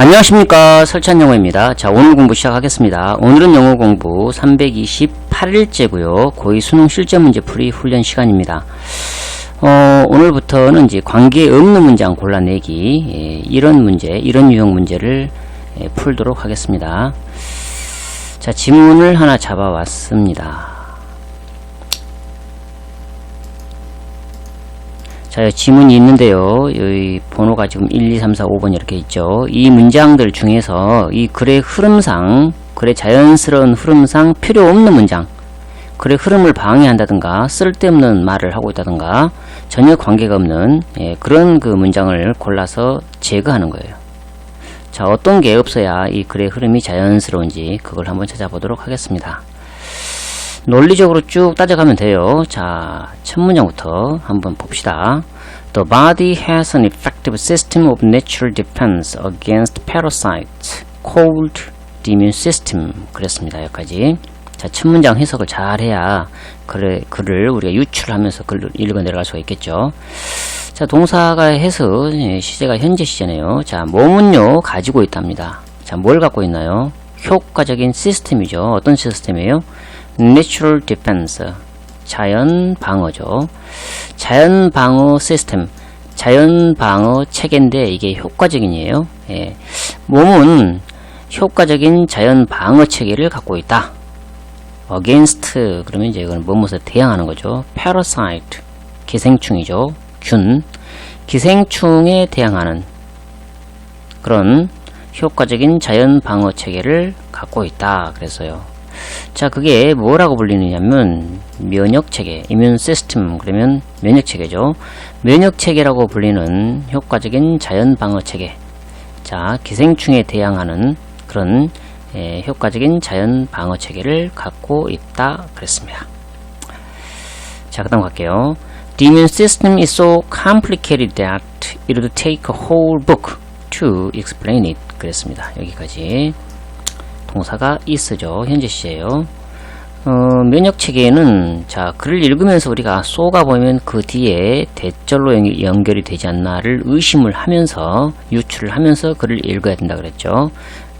안녕하십니까 설찬 영어입니다. 자 오늘 공부 시작하겠습니다. 오늘은 영어 공부 328일째고요. 고2 수능 실제 문제 풀이 훈련 시간입니다. 어, 오늘부터는 이제 관계 없는 문장 골라내기 예, 이런 문제, 이런 유형 문제를 예, 풀도록 하겠습니다. 자 지문을 하나 잡아왔습니다. 자, 지문이 있는데요. 여기 번호가 지금 1, 2, 3, 4, 5번 이렇게 있죠. 이 문장들 중에서 이 글의 흐름상, 글의 자연스러운 흐름상 필요 없는 문장, 글의 흐름을 방해한다든가 쓸데없는 말을 하고 있다든가 전혀 관계가 없는 예, 그런 그 문장을 골라서 제거하는 거예요. 자, 어떤 게 없어야 이 글의 흐름이 자연스러운지 그걸 한번 찾아보도록 하겠습니다. 논리적으로 쭉 따져가면 돼요. 자, 첫 문장부터 한번 봅시다. The body has an effective system of natural defense against parasites called the immune system. 그랬습니다. 여기까지. 자, 첫 문장 해석을 잘 해야 글을, 글을 우리가 유출하면서 글을 읽어 내려갈 수가 있겠죠. 자, 동사가 해서 예, 시제가 현재 시제네요. 자, 몸은요, 가지고 있답니다. 자, 뭘 갖고 있나요? 효과적인 시스템이죠. 어떤 시스템이에요? Natural Defense 자연 방어죠. 자연 방어 시스템 자연 방어 체계인데 이게 효과적인이에요. 예. 몸은 효과적인 자연 방어 체계를 갖고 있다. against 그러면 이제 이건 뭐뭐에 대항하는 거죠. parasite 기생충이죠. 균 기생충에 대항하는 그런 효과적인 자연 방어 체계를 갖고 있다. 그래서요. 자, 그게 뭐라고 불리느냐면 면역 체계, 이뮨 시스템 그러면 면역 체계죠. 면역 체계라고 불리는 효과적인 자연 방어 체계. 자, 기생충에 대항하는 그런 예, 효과적인 자연 방어 체계를 갖고 있다 그랬습니다. 자, 그 다음 갈게요. The immune system is so complicated that it would take a whole book to explain it. 그랬습니다. 여기까지. 동사가 is죠. 현재 시제예요. 어, 면역 체계에는 자 글을 읽으면서 우리가 쏘가 보면 그 뒤에 대절로 연- 연결이 되지 않나를 의심을 하면서 유출을 하면서 글을 읽어야 된다 그랬죠.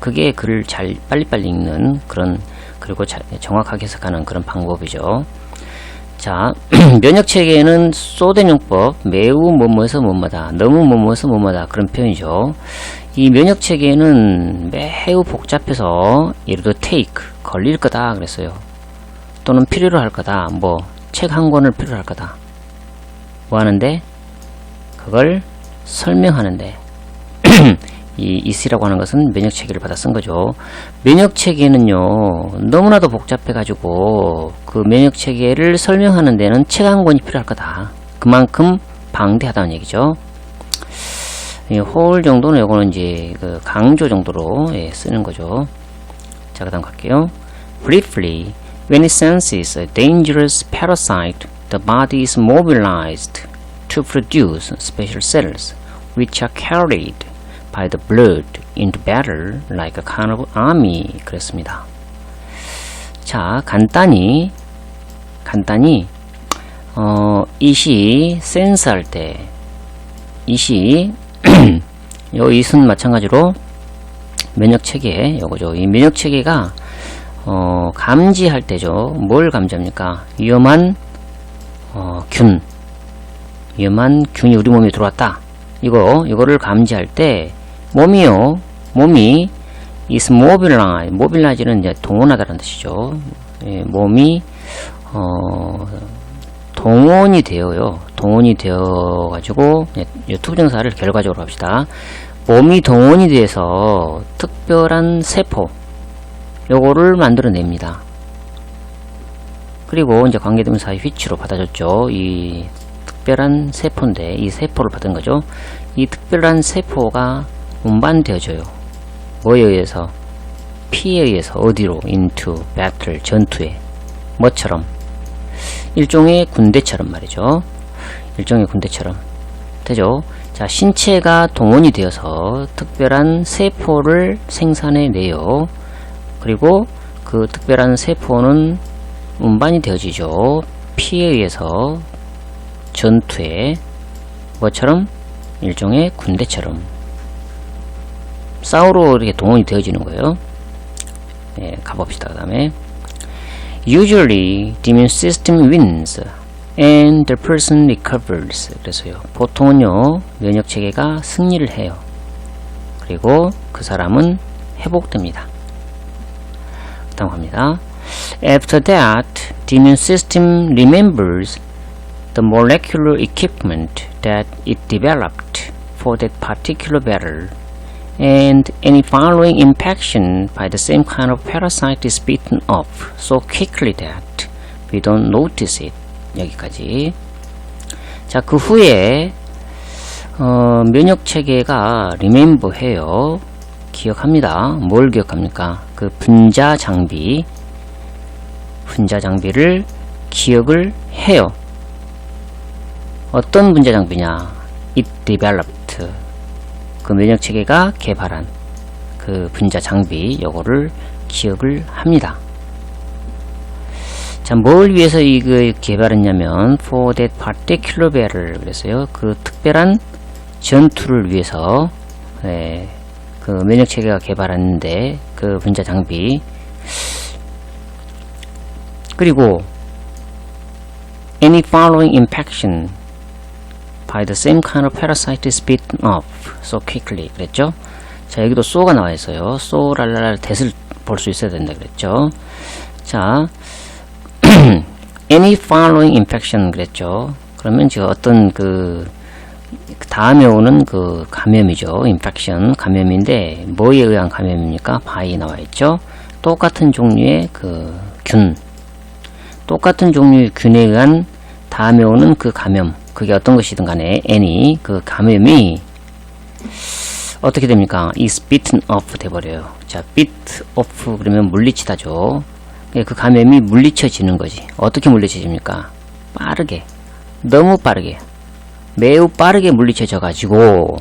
그게 글을 잘 빨리빨리 읽는 그런 그리고 자- 정확하게 해석하는 그런 방법이죠. 자, 면역 체계에는 소대용법 매우 뭐뭐해서 뭐뭐다, 너무 뭐뭐해서 뭐뭐다 그런 표현이죠. 이 면역 체계는 매우 복잡해서 예를 들어 take 걸릴 거다 그랬어요. 또는 필요로 할 거다. 뭐 책 한 권을 필요로 할 거다. 뭐 하는데 그걸 설명하는데 이 is라고 하는 것은 면역 체계를 받아 쓴 거죠. 면역 체계는요 너무나도 복잡해 가지고 그 면역 체계를 설명하는 데는 책 한 권이 필요할 거다. 그만큼 방대하다는 얘기죠. 이홀 정도는 요거는 이제 그 강조 정도로 예, 쓰는 거죠. 자, 그 다음 갈게요. Briefly, when it senses a dangerous parasite, the body is mobilized to produce special cells, which are carried by the blood into battle like a kind of army. 그랬습니다. 자, 간단히 간단히 어, 이시 센스할 때 이시 요 이순 마찬가지로 면역 체계 요거죠. 이 면역 체계가 어, 감지할 때죠. 뭘 감지합니까? 위험한 어, 균, 위험한 균이 우리 몸에 들어왔다. 이거 이거를 감지할 때 몸이요, 몸이 is mobilize, mobilize는 이제 동원하다는 뜻이죠. 예, 몸이 어, 동원이 되어요. 동원이 되어 가지고 유튜브 정사를 결과적으로 합시다. 몸이 동원이 돼서 특별한 세포 요거를 만들어냅니다. 그리고 이제 관계대명사의 위치로 받아줬죠. 이 특별한 세포인데 이 세포를 받은 거죠. 이 특별한 세포가 운반되어져요. 뭐에 의해서? 피에 의해서 어디로? into battle 전투에 뭐처럼? 일종의 군대처럼 말이죠. 일종의 군대처럼. 되죠? 자, 신체가 동원이 되어서 특별한 세포를 생산해 내요. 그리고 그 특별한 세포는 운반이 되어지죠. 피에 의해서 전투에 뭐처럼 일종의 군대처럼 싸우러 이렇게 동원이 되어지는 거예요. 예, 가봅시다. 그 다음에 Usually, the immune system wins and the person recovers. 그래서요. 보통은요, 면역 체계가 승리를 해요. 그리고 그 사람은 회복됩니다. 다음 갑니다. After that, the immune system remembers the molecular equipment that it developed for that particular battle, and any following infection by the same kind of parasite is beaten off so quickly that we don't notice it. 여기까지. 자, 그 후에 어, 면역 체계가 remember 해요. 기억합니다. 뭘 기억합니까? 그 분자 장비, 분자 장비를 기억을 해요. 어떤 분자 장비냐? It developed. 그 면역 체계가 개발한 그 분자 장비, 요거를 기억을 합니다. 자, 뭘 위해서 이거 개발했냐면 for that particular battle 그래서요. 그 특별한 전투를 위해서 예, 그 면역 체계가 개발했는데 그 분자 장비 그리고 any following infection by the same kind of parasite is beaten off so quickly 그랬죠? 자 여기도 so가 나와 있어요. so 랄랄랄 대을 볼 수 있어야 된다 그랬죠? 자 any following infection 그랬죠? 그러면 지금 어떤 그 다음에 오는 그 감염이죠. infection 감염인데 뭐에 의한 감염입니까? by 나와 있죠. 똑같은 종류의 그 균, 똑같은 종류의 균에 의한 다음에 오는 그 감염, 그게 어떤 것이든 간에 any 그 감염이 어떻게 됩니까? is beaten off 돼버려요. 자, beat off 그러면 물리치다죠. 예, 그 감염이 물리쳐지는 거지. 어떻게 물리쳐집니까? 빠르게, 너무 빠르게, 매우 빠르게 물리쳐져 가지고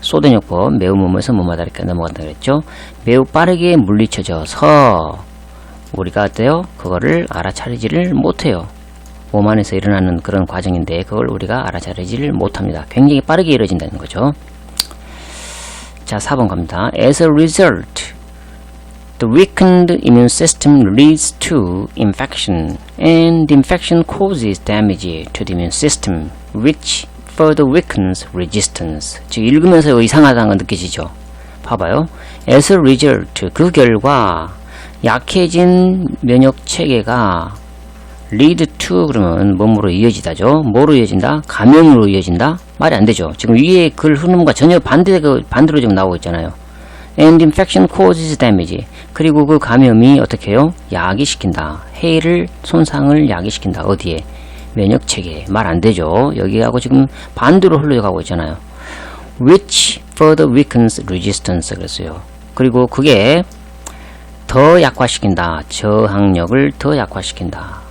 소den요법 매우 뭐뭐에서 뭐뭐다 이렇게 넘어간다 그랬죠. 매우 빠르게 물리쳐져서 우리가 어때요? 그거를 알아차리지를 못해요. 몸 안에서 일어나는 그런 과정인데 그걸 우리가 알아차리지를 못합니다. 굉장히 빠르게 이루어진다는 거죠. 자, 4번 갑니다. As a result, the weakened immune system leads to infection, and infection causes damage to the immune system, which further weakens resistance. 즉 읽으면서 이상하다는 거 느껴지죠? 봐봐요. As a result, 그 결과 약해진 면역 체계가 lead to 그러면 뭐뭐로 이어지다죠. 뭐로 이어진다? 감염으로 이어진다? 말이 안 되죠. 지금 위에 글 흐름과 전혀 반대 반대로 지금 나오고 있잖아요. And infection causes damage. 그리고 그 감염이 어떻게 해요? 야기시킨다. 해를 손상을 야기시킨다. 어디에? 면역 체계. 말안 되죠. 여기하고 지금 반대로 흘러가고 있잖아요. Which further weakens resistance. 그랬어요. 그리고 그게 더 약화시킨다. 저항력을 더 약화시킨다.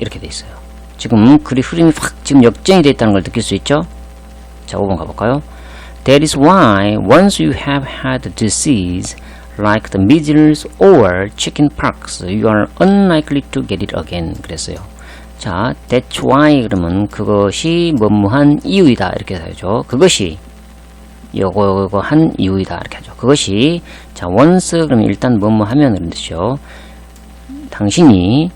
이렇게 돼 있어요. 지금 글이 흐름이 확 지금 역정이 되어 있다는 걸 느낄 수 있죠? 자, 5번 가볼까요? That is why once you have had disease like the measles or chickenpox, you are unlikely to get it again. 그랬어요. 자, that's why 그러면 그것이 뭐뭐한 이유이다 이렇게 해야죠. 그것이 요거 요거 한 이유이다 이렇게 하죠. 그것이 자, once 그러면 일단 뭐뭐 하면 그런 뜻이죠. 당신이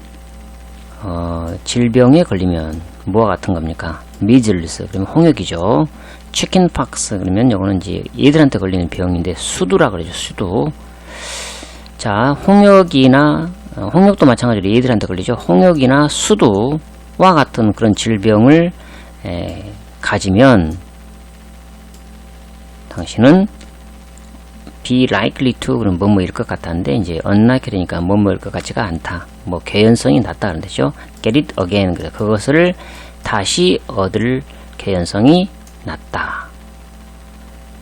어, 질병에 걸리면 뭐와 같은 겁니까? 미즐스 그러면 홍역이죠. 치킨팍스 그러면 요거는 이제 얘들한테 걸리는 병인데 수두라 그러죠. 수두. 자, 홍역이나 어, 홍역도 마찬가지로 얘들한테 걸리죠. 홍역이나 수두와 같은 그런 질병을 에, 가지면 당신은 be likely to 그럼 뭐뭐일 것 같다는데 이제 unlikely니까 뭐뭐일 것 같지가 않다. 뭐 개연성이 낮다는 뜻이죠. get it again 그것을 다시 얻을 개연성이 낮다.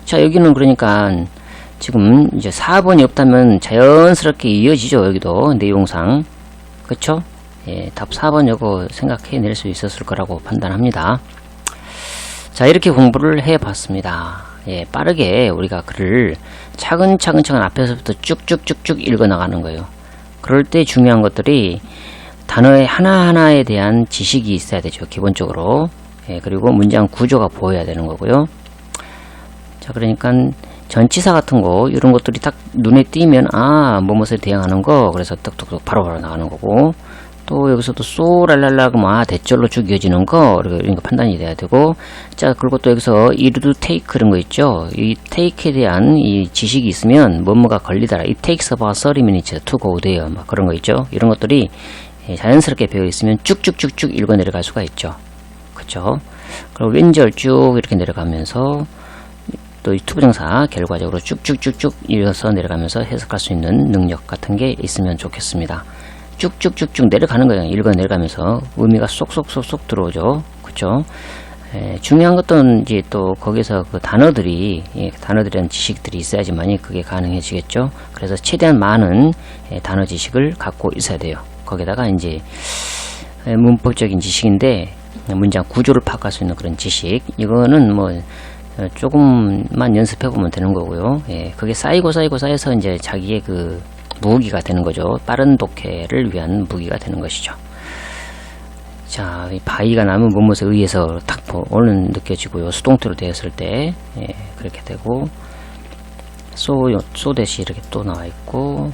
자 여기는 그러니까 지금 이제 4번이 없다면 자연스럽게 이어지죠 여기도 내용상 그쵸? 예, 답 4번 요거 생각해낼 수 있었을 거라고 판단합니다. 자 이렇게 공부를 해봤습니다. 예, 빠르게 우리가 글을 차근차근 차근 앞에서부터 쭉쭉쭉쭉 읽어 나가는 거예요. 그럴 때 중요한 것들이 단어의 하나하나에 대한 지식이 있어야 되죠. 기본적으로. 예, 그리고 문장 구조가 보여야 되는 거고요. 자, 그러니까 전치사 같은 거 이런 것들이 딱 눈에 띄면 아 뭐뭇을 대항하는 거 그래서 뚝뚝뚝 바로바로 나가는 거고 또 여기서도 쏘랄랄라 그럼 아 대절로 쭉 이어지는 거 이런 거 판단이 돼야 되고. 자 그리고 또 여기서 이르도 테이크 그런 거 있죠? 이 테이크에 대한 이 지식이 있으면 뭐뭐가 걸리더라. It takes about 30 minutes to go there. 막 그런 거 있죠? 이런 것들이 예, 자연스럽게 배어 있으면 쭉쭉쭉쭉 읽어 내려갈 수가 있죠. 그쵸? 그리고 왼절 쭉 이렇게 내려가면서 또 유튜브 정사 결과적으로 쭉쭉쭉쭉 이어서 내려가면서 해석할 수 있는 능력 같은 게 있으면 좋겠습니다. 쭉쭉쭉쭉 내려가는 거예요. 읽어 내려가면서 의미가 쏙쏙쏙쏙 들어오죠. 그쵸? 에, 중요한 것은 이제 또 거기서 그 단어들이 예, 단어들이란 지식들이 있어야지만이 그게 가능해지겠죠. 그래서 최대한 많은 예, 단어 지식을 갖고 있어야 돼요. 거기다가 이제 에, 문법적인 지식인데 문장 구조를 파악할 수 있는 그런 지식 이거는 뭐 어, 조금만 연습해 보면 되는 거고요. 예, 그게 쌓이고 쌓이고 쌓여서 이제 자기의 그 무기가 되는 거죠. 빠른 독해를 위한 무기가 되는 것이죠. 자, 이 바위가 나무 무엇에 의해서 딱 보- 오는 느껴지고요. 수동태로 되었을 때 예, 그렇게 되고 쏘, 쏘 대시 이렇게 또 나와 있고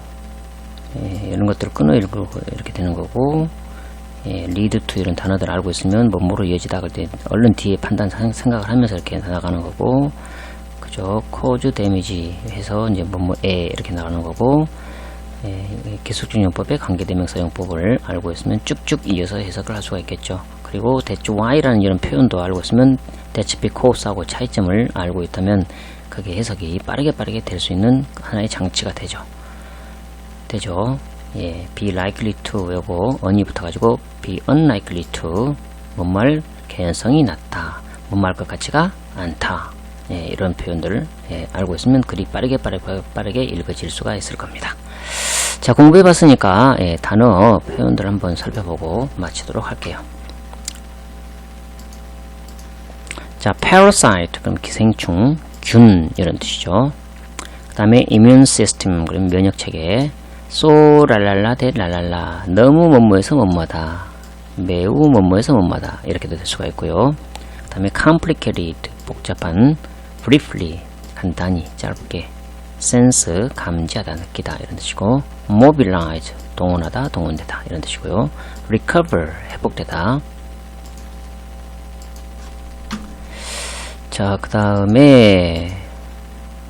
예, 이런 것들을 끊어 읽고 이렇게 되는 거고 예, 리드 투 이런 단어들 알고 있으면 뭐뭐로 이어지다 그럴 때 얼른 뒤에 판단 생- 생각을 하면서 이렇게 나가는 거고 그죠 코즈 데미지 해서 이제 뭐뭐에 이렇게 나가는 거고 예, 기술중용법의 관계대명사용법을 알고 있으면 쭉쭉 이어서 해석을 할 수가 있겠죠 그리고 대충 Y라는 이런 표현도 알고 있으면 대치비 코스하고 차이점을 알고 있다면 그게 해석이 빠르게 빠르게 될 수 있는 하나의 장치가 되죠 되죠. 예, be likely to 요거 언이 붙어가지고 be unlikely to 뭔말 개연성이 낮다. 뭔말 것 같지가 않다. 예, 이런 표현들을 예, 알고 있으면 글이 빠르게 빠르게 빠르게 읽어질 수가 있을 겁니다. 자 공부해 봤으니까 예, 단어 표현들 한번 살펴보고 마치도록 할게요. 자 parasite 그럼 기생충, 균 이런 뜻이죠. 그 다음에 immune system 그럼 면역 체계 쏘 랄랄라 대 랄랄라 너무 뭐뭐해서 뭐뭐하다 매우 뭐뭐해서 뭐뭐하다 이렇게도 될 수가 있고요 그 다음에 complicated 복잡한 briefly 간단히 짧게 sense 감지하다 느끼다 이런 뜻이고 mobilize 동원하다 동원되다 이런 뜻이고요 recover 회복되다 자 그 다음에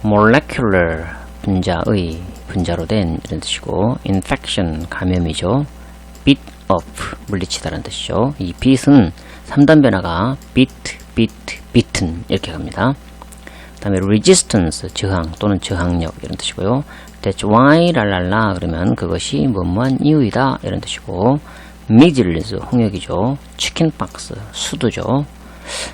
molecular 분자의 분자로 된 이런 뜻이고 infection 감염이죠. beat up 물리치다라는 뜻이죠. 이 beat은 3단 변화가 beat, beat, beaten 이렇게 갑니다. 그 다음에 resistance 저항 또는 저항력 이런 뜻이고요. that's why 랄랄라 그러면 그것이 뭐뭐한 이유이다 이런 뜻이고 measles 홍역이죠. chickenpox 수두죠.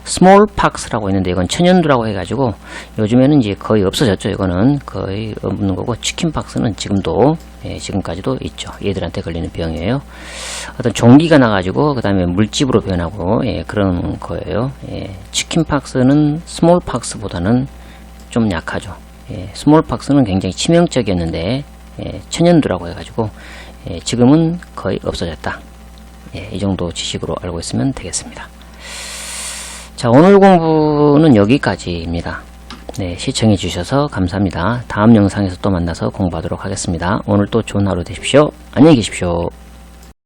스몰팍스라고 있는데 이건 천연두라고 해가지고 요즘에는 이제 거의 없어졌죠. 이거는 거의 없는 거고 치킨팍스는 지금도 예, 지금까지도 있죠. 얘들한테 걸리는 병이에요. 어떤 종기가 나가지고 그 다음에 물집으로 변하고 예, 그런 거예요. 예, 치킨팍스는 스몰팍스보다는 좀 약하죠. 예, 스몰팍스는 굉장히 치명적이었는데 예, 천연두라고 해가지고 예, 지금은 거의 없어졌다. 예, 이 정도 지식으로 알고 있으면 되겠습니다. 자, 오늘 공부는 여기까지입니다. 네, 시청해 주셔서 감사합니다. 다음 영상에서 또 만나서 공부하도록 하겠습니다. 오늘 또 좋은 하루 되십시오. 안녕히 계십시오.